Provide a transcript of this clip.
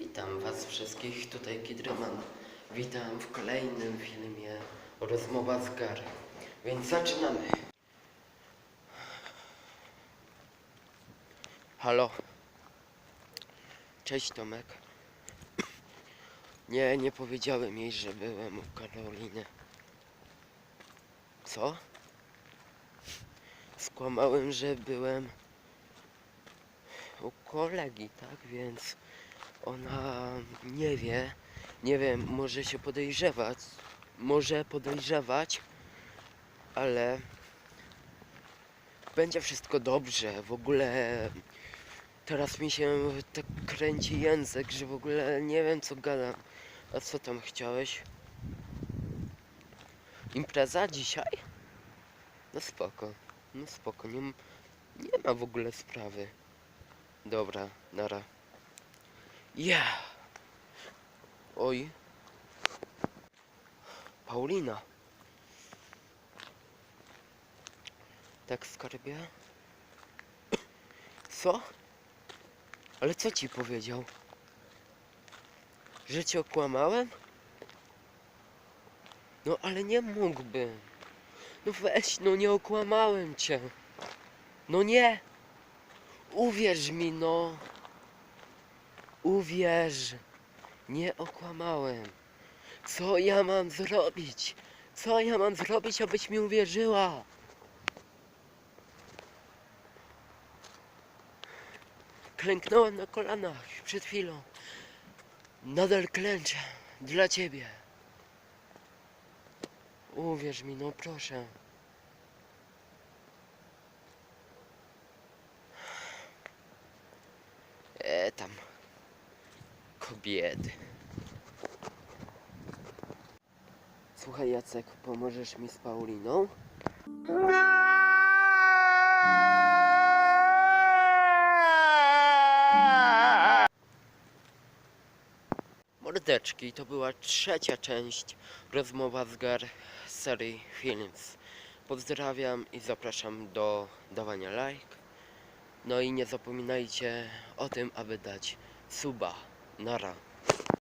Witam Was wszystkich, tutaj Kidroman. Witam w kolejnym filmie Rozmowa z Gary. Więc zaczynamy. Halo. Cześć Tomek. Nie, nie powiedziałem jej, że byłem u Karoliny. Co? Skłamałem, że byłem u kolegi, tak? Więc ona nie wie, nie wiem, może się podejrzewać, może podejrzewać, ale będzie wszystko dobrze. W ogóle teraz mi się tak kręci język, że w ogóle nie wiem co gadam. A co tam chciałeś? Impreza dzisiaj? No spoko, no spoko, nie, nie ma w ogóle sprawy. Dobra, nara. Ja. Oj. Paulina. Tak skarbie? Co? Ale co ci powiedział? Że cię okłamałem? No ale nie mógłbym. No weź, no nie okłamałem cię. No nie. Uwierz mi, no. Uwierz. Nie okłamałem. Co ja mam zrobić? Co ja mam zrobić, abyś mi uwierzyła? Klęknąłem na kolanach przed chwilą. Nadal klęczę dla ciebie. Uwierz mi, no proszę. E tam. Kobiety. Słuchaj Jacek, pomożesz mi z Pauliną? Mordeczki, to była trzecia część rozmowa z Gar z serii Films. Pozdrawiam i zapraszam do dawania like. No i nie zapominajcie o tym, aby dać suba. Nara.